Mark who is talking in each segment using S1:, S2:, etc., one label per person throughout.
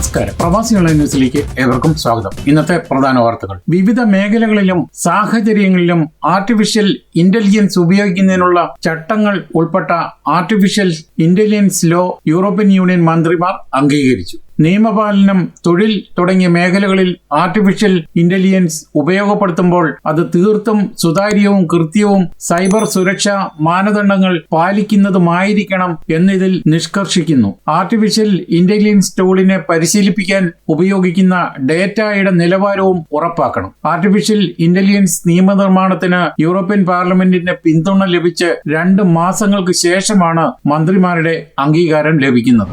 S1: നമസ്കാരം. ഓൺലൈൻ ന്യൂസിലേക്ക് ഏവർക്കും സ്വാഗതം. ഇന്നത്തെ പ്രധാന വാർത്തകൾ. വിവിധ മേഖലകളിലും സാഹചര്യങ്ങളിലും ആർട്ടിഫിഷ്യൽ ഇന്റലിജൻസ് ഉപയോഗിക്കുന്നതിനുള്ള ചട്ടങ്ങൾ ഉൾപ്പെട്ട artificial intelligence law European Union മന്ത്രിമാർ അംഗീകരിച്ചു. നിയമപാലനം തൊഴിൽ തുടങ്ങിയ മേഖലകളിൽ ആർട്ടിഫിഷ്യൽ ഇന്റലിജൻസ് ഉപയോഗപ്പെടുത്തുമ്പോൾ അത് തീർത്തും സുതാര്യവും കൃത്യവും സൈബർ സുരക്ഷാ മാനദണ്ഡങ്ങൾ പാലിക്കുന്നതുമായിരിക്കണം എന്നിതിൽ നിഷ്കർഷിക്കുന്നു. ആർട്ടിഫിഷ്യൽ ഇന്റലിജൻസ് ടൂളിനെ പരിശീലിപ്പിക്കാൻ ഉപയോഗിക്കുന്ന ഡേറ്റയുടെ നിലവാരവും ഉറപ്പാക്കണം. ആർട്ടിഫിഷ്യൽ ഇന്റലിജൻസ് നിയമനിർമ്മാണത്തിന് യൂറോപ്യൻ പാർലമെന്റിന്റെ പിന്തുണ ലഭിച്ച് രണ്ട് മാസങ്ങൾക്ക് ശേഷമാണ് മന്ത്രിമാരുടെ അംഗീകാരം ലഭിക്കുന്നത്.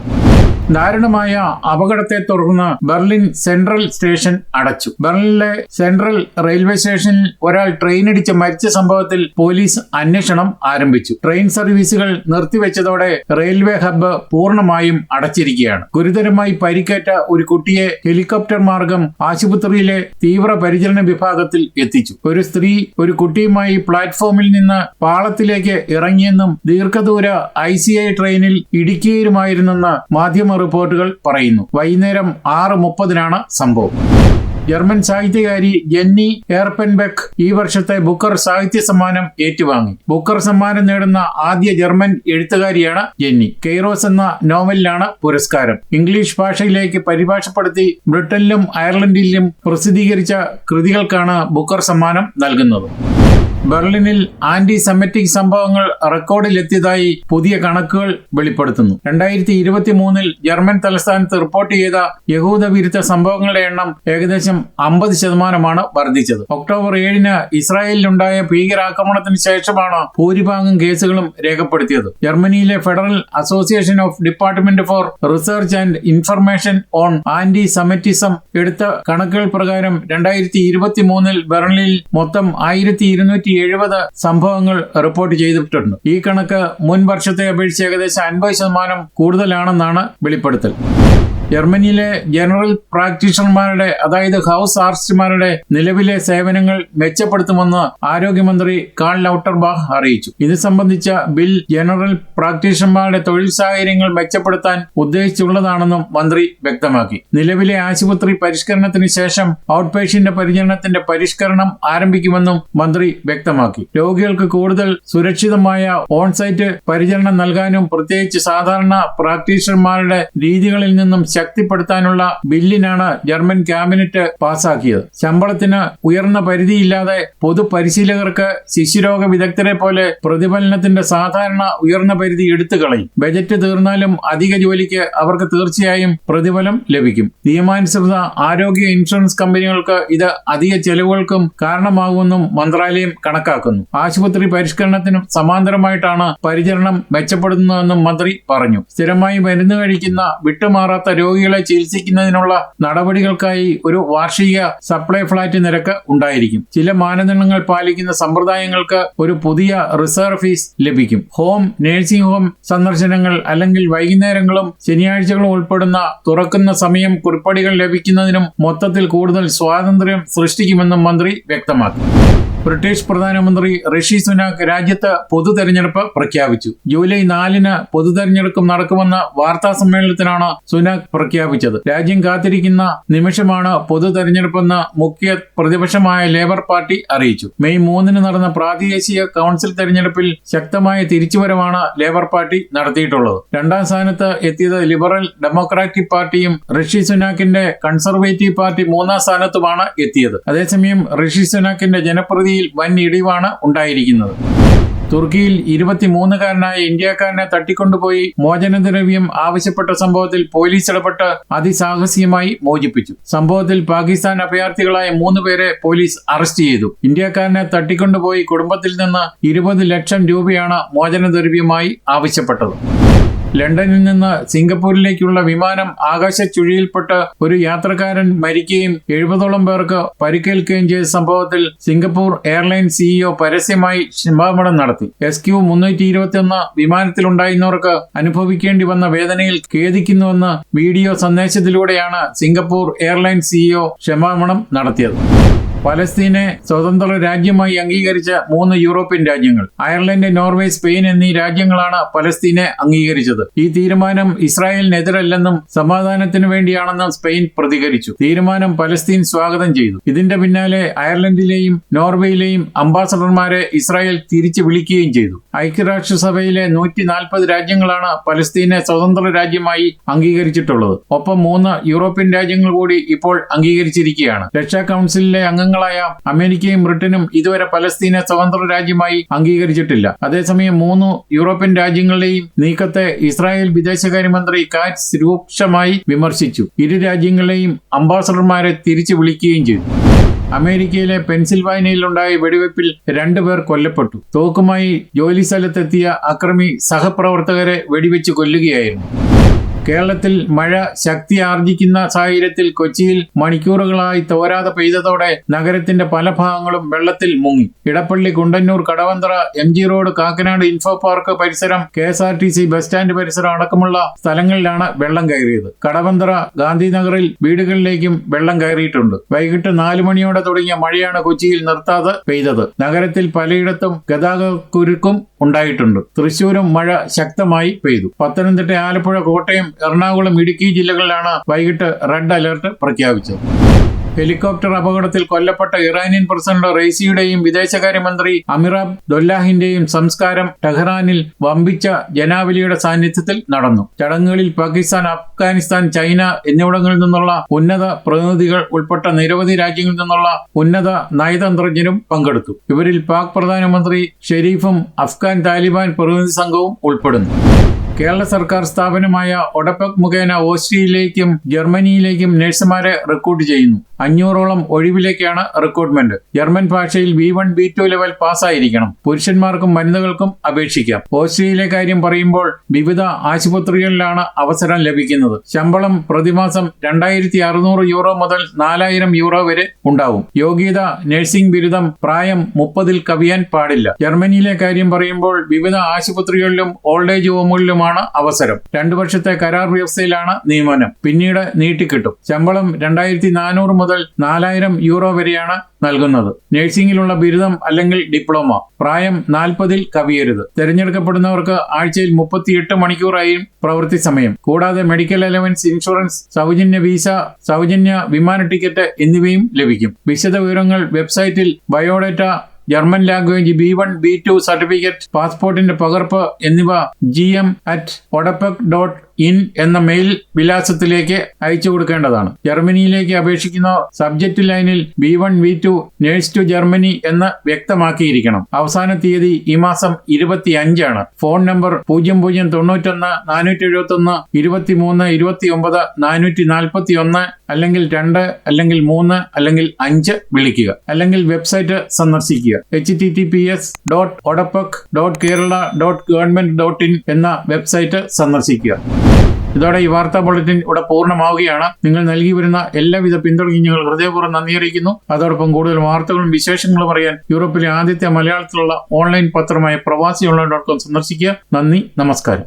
S1: ദാരുണമായ അപകടത്തെ തുടർന്ന് ബെർലിൻ സെൻട്രൽ സ്റ്റേഷൻ അടച്ചു. ബെർലിനിലെ സെൻട്രൽ റെയിൽവേ സ്റ്റേഷനിൽ ഒരാൾ ട്രെയിനിടിച്ച് മരിച്ച സംഭവത്തിൽ പോലീസ് അന്വേഷണം ആരംഭിച്ചു. ട്രെയിൻ സർവീസുകൾ നിർത്തിവെച്ചതോടെ റെയിൽവേ ഹബ്ബ് പൂർണമായും അടച്ചിരിക്കുകയാണ്. ഗുരുതരമായി പരിക്കേറ്റ ഒരു കുട്ടിയെ ഹെലികോപ്റ്റർ മാർഗം ആശുപത്രിയിലെ തീവ്ര പരിചരണ വിഭാഗത്തിൽ എത്തിച്ചു. ഒരു സ്ത്രീ ഒരു കുട്ടിയുമായി പ്ലാറ്റ്ഫോമിൽ നിന്ന് പാളത്തിലേക്ക് ഇറങ്ങിയെന്നും ദീർഘദൂര ഐ ട്രെയിനിൽ ഇടുക്കിയിലുമായിരുന്നെന്ന് മാധ്യമ റിപ്പോർട്ടുകൾ പറയുന്നു. വൈകുന്നേരം ആറ് മുപ്പതിനാണ് സംഭവം. ജർമ്മൻ സാഹിത്യകാരി ജെന്നി എയർപെൻബെക്ക് ഈ വർഷത്തെ ബുക്കർ സാഹിത്യ സമ്മാനം ഏറ്റുവാങ്ങി. ബുക്കർ സമ്മാനം നേടുന്ന ആദ്യ ജർമ്മൻ എഴുത്തുകാരിയാണ് ജെന്നി. കെയ്റോസ് എന്ന നോവലിലാണ് പുരസ്കാരം. ഇംഗ്ലീഷ് ഭാഷയിലേക്ക് പരിഭാഷപ്പെടുത്തി ബ്രിട്ടനിലും അയർലൻഡിലും പ്രസിദ്ധീകരിച്ച കൃതികൾക്കാണ് ബുക്കർ സമ്മാനം നൽകുന്നത്. ബെർലിനിൽ ആന്റി സെമറ്റിക് സംഭവങ്ങൾ റെക്കോർഡിലെത്തിയതായി പുതിയ കണക്കുകൾ വെളിപ്പെടുത്തുന്നു. രണ്ടായിരത്തി ഇരുപത്തി മൂന്നിൽ ജർമ്മൻ തലസ്ഥാനത്ത് റിപ്പോർട്ട് ചെയ്ത യഹൂദ വിരുദ്ധ സംഭവങ്ങളുടെ എണ്ണം ഏകദേശം അമ്പത് ശതമാനമാണ് വർദ്ധിച്ചത്. ഒക്ടോബർ ഏഴിന് ഇസ്രായേലിലുണ്ടായ ഭീകരാക്രമണത്തിന് ശേഷമാണ് ഭൂരിഭാഗം കേസുകളും രേഖപ്പെടുത്തിയത്. ജർമ്മനിയിലെ federal association of department for research and information on antisemitism എടുത്ത കണക്കുകൾ പ്രകാരം രണ്ടായിരത്തി ഇരുപത്തി മൂന്നിൽ ബെർലിനിൽ മൊത്തം ആയിരത്തി ഇരുന്നൂറ്റി എഴുപത് സംഭവങ്ങൾ റിപ്പോർട്ട് ചെയ്തിട്ടുണ്ട്. ഈ കണക്ക് മുൻ വർഷത്തെ അപേക്ഷിച്ച് ഏകദേശം അൻപത് ശതമാനം കൂടുതലാണെന്നാണ് വെളിപ്പെടുത്തൽ. ജർമ്മനിയിലെ ജനറൽ പ്രാക്ടീഷണർമാരുടെ അതായത് ഹൗസ് ആർട്ടിസ്റ്റുമാരുടെ നിലവിലെ സേവനങ്ങൾ മെച്ചപ്പെടുത്തുമെന്ന് ആരോഗ്യമന്ത്രി കാൾ ലൌട്ടർബാഹ് അറിയിച്ചു. ഇത് സംബന്ധിച്ച ബിൽ ജനറൽ പ്രാക്ടീഷണർമാരുടെ തൊഴിൽ സാഹചര്യങ്ങൾ മെച്ചപ്പെടുത്താൻ ഉദ്ദേശിച്ചുള്ളതാണെന്നും മന്ത്രി വ്യക്തമാക്കി. നിലവിലെ ആശുപത്രി പരിഷ്കരണത്തിന് ശേഷം ഔട്ട് പേഷ്യന്റ് പരിചരണത്തിന്റെ പരിഷ്കരണം ആരംഭിക്കുമെന്നും മന്ത്രി വ്യക്തമാക്കി. രോഗികൾക്ക് കൂടുതൽ സുരക്ഷിതമായ ഓൺസൈറ്റ് പരിചരണം നൽകാനും പ്രത്യേകിച്ച് സാധാരണ പ്രാക്ടീഷണർമാരുടെ രീതികളിൽ നിന്നും ശക്തിപ്പെടുത്താനുള്ള ബില്ലിനാണ് ജർമ്മൻ ക്യാബിനറ്റ് പാസാക്കിയത് ശമ്പളത്തിന് ഉയർന്ന പരിധിയില്ലാതെ പൊതുപരിശീലകർക്ക് ശിശുരോഗ വിദഗ്ധരെ പോലെ പ്രതിഫലനത്തിന്റെ സാധാരണ ഉയർന്ന പരിധി എടുത്തു കളയും. ബജറ്റ് തീർന്നാലും അധിക ജോലിക്ക് അവർക്ക് തീർച്ചയായും പ്രതിഫലം ലഭിക്കും. നിയമാനുസൃത ആരോഗ്യ ഇൻഷുറൻസ് കമ്പനികൾക്ക് ഇത് അധിക ചെലവുകൾക്കും കാരണമാകുമെന്നും മന്ത്രാലയം കണക്കാക്കുന്നു. ആശുപത്രി പരിഷ്കരണത്തിനും സമാന്തരമായിട്ടാണ് പരിചരണം മെച്ചപ്പെടുത്തുന്നതെന്നും മന്ത്രി പറഞ്ഞു. സ്ഥിരമായി മരുന്ന് കഴിക്കുന്ന വിട്ടുമാറാത്ത രോഗികളെ ചികിത്സിക്കുന്നതിനുള്ള നടപടികൾക്കായി ഒരു വാർഷിക സപ്ലൈ ഫ്ലാറ്റ് നിരക്ക് ഉണ്ടായിരിക്കും. ചില മാനദണ്ഡങ്ങൾ പാലിക്കുന്ന സമ്പ്രദായങ്ങൾക്ക് ഒരു പുതിയ റിസർവ് ഫീസ് ലഭിക്കും. ഹോം നഴ്സിംഗ് ഹോം സന്ദർശനങ്ങൾ അല്ലെങ്കിൽ വൈകുന്നേരങ്ങളും ശനിയാഴ്ചകളും ഉൾപ്പെടുന്ന തുറക്കുന്ന സമയം കുറിപ്പടികൾ ലഭിക്കുന്നതിനും മൊത്തത്തിൽ കൂടുതൽ സ്വാതന്ത്ര്യം സൃഷ്ടിക്കുമെന്നും മന്ത്രി വ്യക്തമാക്കി. ബ്രിട്ടീഷ് പ്രധാനമന്ത്രി ഋഷി സുനാക് രാജ്യത്ത് പൊതു തെരഞ്ഞെടുപ്പ് പ്രഖ്യാപിച്ചു. ജൂലൈ നാലിന് പൊതു തെരഞ്ഞെടുപ്പ് നടക്കുമെന്ന വാർത്താ സമ്മേളനത്തിലാണ് സുനാക് പ്രഖ്യാപിച്ചത്. രാജ്യം കാത്തിരിക്കുന്ന നിമിഷമാണ് പൊതു തെരഞ്ഞെടുപ്പെന്ന് മുഖ്യ പ്രതിപക്ഷമായ ലേബർ പാർട്ടി അറിയിച്ചു. മെയ് മൂന്നിന് നടന്ന പ്രാദേശിക കൌൺസിൽ തെരഞ്ഞെടുപ്പിൽ ശക്തമായ തിരിച്ചുവരവാണ് ലേബർ പാർട്ടി നടത്തിയിട്ടുള്ളത്. രണ്ടാം സ്ഥാനത്ത് എത്തിയത് ലിബറൽ ഡെമോക്രാറ്റിക് പാർട്ടിയും ഋഷി സുനാക്കിന്റെ കൺസർവേറ്റീവ് പാർട്ടി മൂന്നാം സ്ഥാനത്തുമാണ് എത്തിയത്. അതേസമയം ഋഷി സുനാക്കിന്റെ ജനപ്രതിയിൽ വൻ ഇടിവാണ് ഉണ്ടായിരിക്കുന്നത്. തുർക്കിയിൽ ഇരുപത്തിമൂന്നുകാരനായ ഇന്ത്യക്കാരനെ തട്ടിക്കൊണ്ടുപോയി മോചനദ്രവ്യം ആവശ്യപ്പെട്ട സംഭവത്തിൽ പോലീസ് ഇടപെട്ട് അതിസാഹസികമായി മോചിപ്പിച്ചു. സംഭവത്തിൽ പാകിസ്ഥാൻ അഭയാർത്ഥികളായ മൂന്ന് പേരെ പോലീസ് അറസ്റ്റ് ചെയ്തു. ഇന്ത്യക്കാരനെ തട്ടിക്കൊണ്ടുപോയി കുടുംബത്തിൽ നിന്ന് ഇരുപത് ലക്ഷം രൂപയാണ് മോചനദ്രവ്യമായി ആവശ്യപ്പെട്ടത്. ലണ്ടനിൽ നിന്ന് സിംഗപ്പൂരിലേക്കുള്ള വിമാനം ആകാശ ചുഴിയിൽപ്പെട്ട് ഒരു യാത്രക്കാരൻ മരിക്കുകയും എഴുപതോളം പേർക്ക് പരിക്കേൽക്കുകയും ചെയ്ത സംഭവത്തിൽ സിംഗപ്പൂർ എയർലൈൻ സിഇഒ പരസ്യമായി ക്ഷമാപണം നടത്തി. എസ് ക്യു മുന്നൂറ്റി ഇരുപത്തിയൊന്ന് വിമാനത്തിലുണ്ടായിരുന്നവർക്ക് അനുഭവിക്കേണ്ടി വന്ന വേദനയിൽ ഖേദിക്കുന്നുവെന്ന് വീഡിയോ സന്ദേശത്തിലൂടെയാണ് സിംഗപ്പൂർ എയർലൈൻ സിഇഒ ക്ഷമാപണം നടത്തിയത്. പലസ്തീനെ സ്വതന്ത്ര രാജ്യമായി അംഗീകരിച്ച മൂന്ന് യൂറോപ്യൻ രാജ്യങ്ങൾ അയർലൻഡ് നോർവേ സ്പെയിൻ എന്നീ രാജ്യങ്ങളാണ് പലസ്തീനെ അംഗീകരിച്ചത്. ഈ തീരുമാനം ഇസ്രായേലിനെതിരല്ലെന്നും സമാധാനത്തിന് വേണ്ടിയാണെന്നും സ്പെയിൻ പ്രതികരിച്ചു. തീരുമാനം പലസ്തീൻ സ്വാഗതം ചെയ്തു. ഇതിന്റെ പിന്നാലെ അയർലൻഡിലെയും നോർവേയിലെയും അംബാസഡർമാരെ ഇസ്രായേൽ തിരിച്ചു വിളിക്കുകയും ചെയ്തു. ഐക്യരാഷ്ട്രസഭയിലെ നൂറ്റി നാൽപ്പത് രാജ്യങ്ങളാണ് പലസ്തീനെ സ്വതന്ത്ര രാജ്യമായി അംഗീകരിച്ചിട്ടുള്ളത്. ഒപ്പം മൂന്ന് യൂറോപ്യൻ രാജ്യങ്ങൾ കൂടി ഇപ്പോൾ അംഗീകരിച്ചിരിക്കുകയാണ്. രക്ഷാ കൗൺസിലിലെ അംഗങ്ങളായ അമേരിക്കയും ബ്രിട്ടനും ഇതുവരെ പലസ്തീനെ സ്വതന്ത്ര രാജ്യമായി അംഗീകരിച്ചിട്ടില്ല. അതേസമയം മൂന്ന് യൂറോപ്യൻ രാജ്യങ്ങളുടെയും നീക്കത്തെ ഇസ്രായേൽ വിദേശകാര്യമന്ത്രി കാറ്റ്സ് രൂക്ഷമായി വിമർശിച്ചു. ഇരു രാജ്യങ്ങളെയും അംബാസഡർമാരെ തിരിച്ചു വിളിക്കുകയും ചെയ്തു. അമേരിക്കയിലെ പെൻസിൽവാനിയയിലുണ്ടായ വെടിവെപ്പിൽ രണ്ടുപേർ കൊല്ലപ്പെട്ടു. തോക്കുമായി ജോലി സ്ഥലത്തെത്തിയ അക്രമി സഹപ്രവർത്തകരെ വെടിവെച്ച് കൊല്ലുകയായിരുന്നു. കേരളത്തിൽ മഴ ശക്തി ആർജിക്കുന്ന സാഹചര്യത്തിൽ കൊച്ചിയിൽ മണിക്കൂറുകളായി തോരാതെ പെയ്തതോടെ നഗരത്തിന്റെ പല ഭാഗങ്ങളും വെള്ളത്തിൽ മുങ്ങി. Edappally Kundannur Kadavanthra M G road Kakkanad info park പരിസരം K S R T C bus stand പരിസരം അടക്കമുള്ള സ്ഥലങ്ങളിലാണ് വെള്ളം കയറിയത്. കടവന്തറ ഗാന്ധിനഗറിൽ വീടുകളിലേക്കും വെള്ളം കയറിയിട്ടുണ്ട്. വൈകിട്ട് നാലു മണിയോടെ തുടങ്ങിയ മഴയാണ് കൊച്ചിയിൽ നിർത്താതെ പെയ്തത്. നഗരത്തിൽ പലയിടത്തും ഗതാഗതക്കുരുക്കും ഉണ്ടായിട്ടുണ്ട്. തൃശൂരും മഴ ശക്തമായി പെയ്തു. പത്തനംതിട്ട ആലപ്പുഴ കോട്ടയം എറണാകുളം ഇടുക്കി ജില്ലകളിലാണ് വൈകിട്ട് റെഡ് അലർട്ട് പ്രഖ്യാപിച്ചത്. ഹെലികോപ്റ്റർ അപകടത്തിൽ കൊല്ലപ്പെട്ട ഇറാനിയൻ പ്രസിഡന്റ് റെയ്സിയുടെയും വിദേശകാര്യമന്ത്രി അമിറാബ് ദൊല്ലാഹിന്റെയും സംസ്കാരം ടെഹ്റാനിൽ വമ്പിച്ച ജനാവലിയുടെ സാന്നിധ്യത്തിൽ നടന്നു. ചടങ്ങുകളിൽ പാകിസ്ഥാൻ അഫ്ഗാനിസ്ഥാൻ ചൈന എന്നിവിടങ്ങളിൽ നിന്നുള്ള ഉന്നത പ്രതിനിധികൾ ഉൾപ്പെട്ട നിരവധി രാജ്യങ്ങളിൽ നിന്നുള്ള ഉന്നത നയതന്ത്രജ്ഞരും പങ്കെടുത്തു. ഇവരിൽ പാക് പ്രധാനമന്ത്രി ഷെരീഫും അഫ്ഗാൻ താലിബാൻ പ്രതിനിധി സംഘവും ഉൾപ്പെടുന്നു. കേരള സർക്കാർ സ്ഥാപനമായ ഒഡപെക് മുഖേന ഓസ്ട്രിയയിലേക്കും ജർമ്മനിയിലേക്കും നഴ്സുമാരെ റിക്രൂട്ട് ചെയ്യുന്നു. അഞ്ഞൂറോളം ഒഴിവിലേക്കാണ് റിക്രൂട്ട്മെന്റ്. ജർമ്മൻ ഭാഷയിൽ B one B two level പാസ്സായിരിക്കണം. പുരുഷന്മാർക്കും വനിതകൾക്കും അപേക്ഷിക്കാം. ഓസ്ട്രേലിയയിലെ കാര്യം പറയുമ്പോൾ വിവിധ ആശുപത്രികളിലാണ് അവസരം ലഭിക്കുന്നത്. ശമ്പളം പ്രതിമാസം രണ്ടായിരത്തി അറുന്നൂറ് യൂറോ മുതൽ നാലായിരം യൂറോ വരെ ഉണ്ടാവും. യോഗ്യത നഴ്സിംഗ് ബിരുദം പ്രായം മുപ്പതിൽ കവിയാൻ പാടില്ല. ജർമ്മനിയിലെ കാര്യം പറയുമ്പോൾ വിവിധ ആശുപത്രികളിലും ഓൾഡ് ഏജ് ഹോമുകളിലുമാണ് അവസരം. രണ്ടു വർഷത്തെ കരാർ വ്യവസ്ഥയിലാണ് നിയമനം. പിന്നീട് നീട്ടിക്കിട്ടും. ശമ്പളം രണ്ടായിരത്തി നാനൂറ് മുതൽ നാലായിരം യൂറോ വരെയാണ് നൽകുന്നത്. നഴ്സിംഗിലുള്ള ബിരുദം അല്ലെങ്കിൽ ഡിപ്ലോമ. പ്രായം നാൽപ്പതിൽ കവിയരുത്. തിരഞ്ഞെടുക്കപ്പെടുന്നവർക്ക് ആഴ്ചയിൽ മുപ്പത്തിയെട്ട് മണിക്കൂറായും പ്രവൃത്തി സമയം. കൂടാതെ മെഡിക്കൽ അലവൻസ് ഇൻഷുറൻസ് സൗജന്യ വിസ സൗജന്യ വിമാന ടിക്കറ്റ് എന്നിവയും ലഭിക്കും. വിശദ വിവരങ്ങൾ വെബ്സൈറ്റിൽ biodata German language B one B two certificate പാസ്പോർട്ടിന്റെ പകർപ്പ് എന്നിവ G M at ODEPC dot in എന്ന മെയിൽ വിലാസത്തിലേക്ക് അയച്ചു കൊടുക്കേണ്ടതാണ്. ജർമ്മനിയിലേക്ക് അപേക്ഷിക്കുന്ന സബ്ജക്ട് ലൈനിൽ B one B two nurse to Germany എന്ന് വ്യക്തമാക്കിയിരിക്കണം. അവസാന തീയതി ഈ മാസം ഇരുപത്തി അഞ്ചാണ് ഫോൺ നമ്പർ പൂജ്യം പൂജ്യം തൊണ്ണൂറ്റൊന്ന് നാനൂറ്റി എഴുപത്തി ഒന്ന് ഇരുപത്തി മൂന്ന് ഇരുപത്തി ഒമ്പത് നാനൂറ്റി നാൽപ്പത്തി ഒന്ന് അല്ലെങ്കിൽ രണ്ട് അല്ലെങ്കിൽ മൂന്ന് അല്ലെങ്കിൽ അഞ്ച് വിളിക്കുക. അല്ലെങ്കിൽ വെബ്സൈറ്റ് സന്ദർശിക്കുക. H T T P S dot ODEPC dot Kerala dot government dot in എന്ന വെബ്സൈറ്റ് സന്ദർശിക്കുക. ഇതോടെ ഈ വാർത്താ ബുള്ളറ്റിൻ ഇവിടെ പൂർണമാവുകയാണ്. നിങ്ങൾ നൽകി വരുന്ന എല്ലാവിധ പിന്തുണയും ഞങ്ങൾ ഹൃദയപൂർവം നന്ദി അറിയിക്കുന്നു. അതോടൊപ്പം കൂടുതൽ വാർത്തകളും വിശേഷങ്ങളും അറിയാൻ യൂറോപ്പിലെ ആദ്യത്തെ മലയാളത്തിലുള്ള ഓൺലൈൻ പത്രമായ പ്രവാസി ഓൺലൈൻ ഡോട്ട് കോം സന്ദർശിക്കുക. നന്ദി നമസ്കാരം.